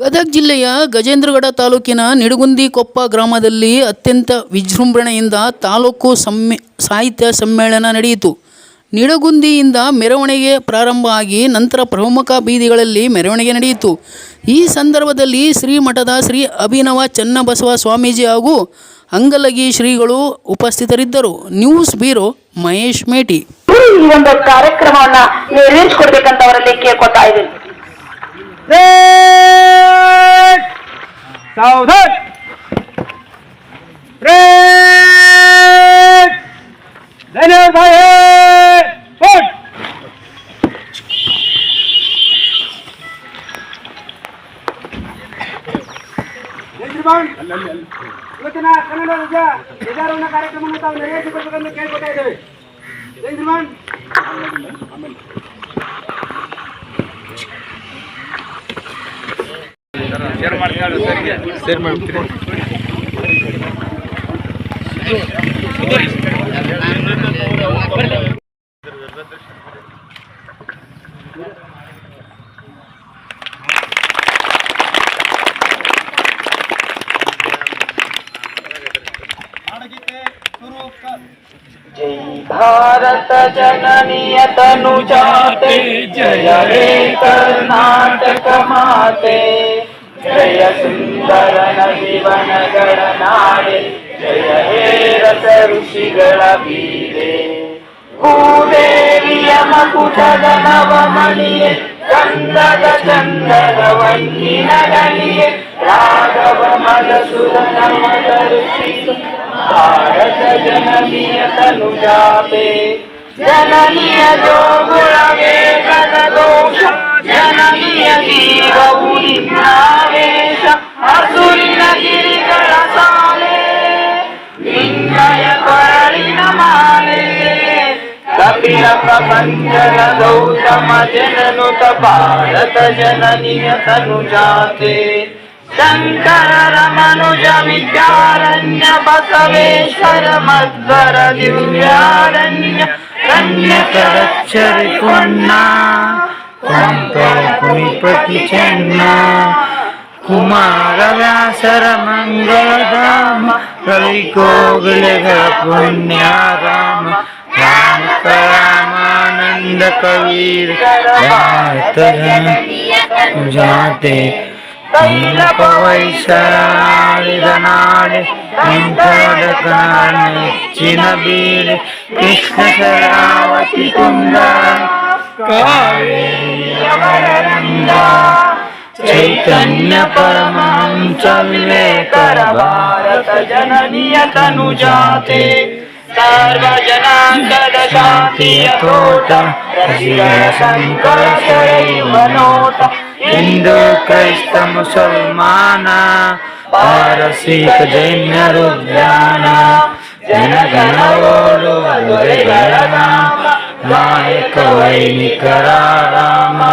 ಗದಗ ಜಿಲ್ಲೆಯ ಗಜೇಂದ್ರಗಡ ತಾಲೂಕಿನ ನಿಡಗುಂದಿ ಕೊಪ್ಪ ಗ್ರಾಮದಲ್ಲಿ ಅತ್ಯಂತ ವಿಜೃಂಭಣೆಯಿಂದ ತಾಲೂಕು ಸಮ್ಮೆ ಸಾಹಿತ್ಯ ಸಮ್ಮೇಳನ ನಡೆಯಿತು. ನಿಡಗುಂದಿಯಿಂದ ಮೆರವಣಿಗೆ ಪ್ರಾರಂಭ ಆಗಿ ನಂತರ ಪ್ರಮುಖ ಬೀದಿಗಳಲ್ಲಿ ಮೆರವಣಿಗೆ ನಡೆಯಿತು. ಈ ಸಂದರ್ಭದಲ್ಲಿ ಶ್ರೀ ಮಠದ ಶ್ರೀ ಅಭಿನವ ಚನ್ನಬಸವ ಸ್ವಾಮೀಜಿ ಹಾಗೂ ಅಂಗಲಗಿ ಶ್ರೀಗಳು ಉಪಸ್ಥಿತರಿದ್ದರು. News bureau Mahesh Meti. ಈ ಒಂದು ಕಾರ್ಯಕ್ರಮವನ್ನ ನೆರವೇರಿಸಿಕೊಡ್ಬೇಕಂತ ಅವರಲ್ಲಿ ಕೇಳ್ಕೊತಾ ಇದ್ದೀನಿ! Southern! Red! Daniel Bhaye! Good! ಜಯಶ್ರೀಮಾನ್ ಇವತ್ತಿನ ಕನ್ನಡ ರಾಜ್ಯ ಧ್ವಜಾರೋಹಣ ಕಾರ್ಯಕ್ರಮವನ್ನು ತಾವು ನೆರವೇರಿಸಿಕೊಳ್ಬೇಕೆಂದು ಕೇಳ್ಕೊತಾ ಇದ್ದೇವೆ ಜಯಶ್ರೀಮಾನ್ ಜೈ ಭಾರತ ಜನನಿಯ ತನುಜಾತೆ ಜಯ ಹೇ ಕರ್ನಾಟಕ ಮಾತೆ ಜಯ ಸುಂದರ ನದಿವನಗಳ ನಾಡೆ ಜಯ ಹೇ ರಸ ಋಷಿಗಳ ಬೀರೆ ಭೂದೇವಿಯ ಮಕುಟದ ನವಮಣಿಯೇ ಗಂಧದ ಚಂದದ ವನ್ನಿನ ಗಣಿಯೇ ರಾಘವ ಮಧುಸೂದನ ಮದರುಷಿಸು ಭಾರತ ಜನನಿಯ ತನುಜಾತೆ ಜನನಿಯ ಜೋಗುಳ ವೇಗದ ದೋಷ ಜನನಿಯ ಜೀವವು ನಿನ್ನಾವೇಶ ಕಪಿಲ ಪ್ರಪಂಚದ ಗೌತಮ ಜನನು ಭಾರತ ಜನನಿಯ ತನುಜಾತೆ ಶಂಕರರ ಮನುಜ ವಿದ್ಯಾರಣ್ಯ ಬಸವೇಶ್ವರ ಮಧ್ವರ ದಿವ್ಯಾರಣ್ಯ ಕನ್ಯಕರಕ್ಷರಿ ಕೊನ್ನ ಕುಣಿಪತಿ ಚೆನ್ನ कुमारव्यासरमङ्गलधाम रविकोकिलः पुण्याराम रामकरामानन्दकवीर जाते। वैशालिधनाडि चिनबीर कृष्णशरावति कुन्दा कावेरी చైతన్య పరమహంస వివేకర భారత జననీయ తనుజాతే సర్వజనాంగద శాంతియ కోట రసియ శంకర శరైవ నోట హిందూ క్రైస్త ముసల్మాన పారసీక జైన రుద్రాన జనగణోడు అరుగణ నాయక వైనికరారామా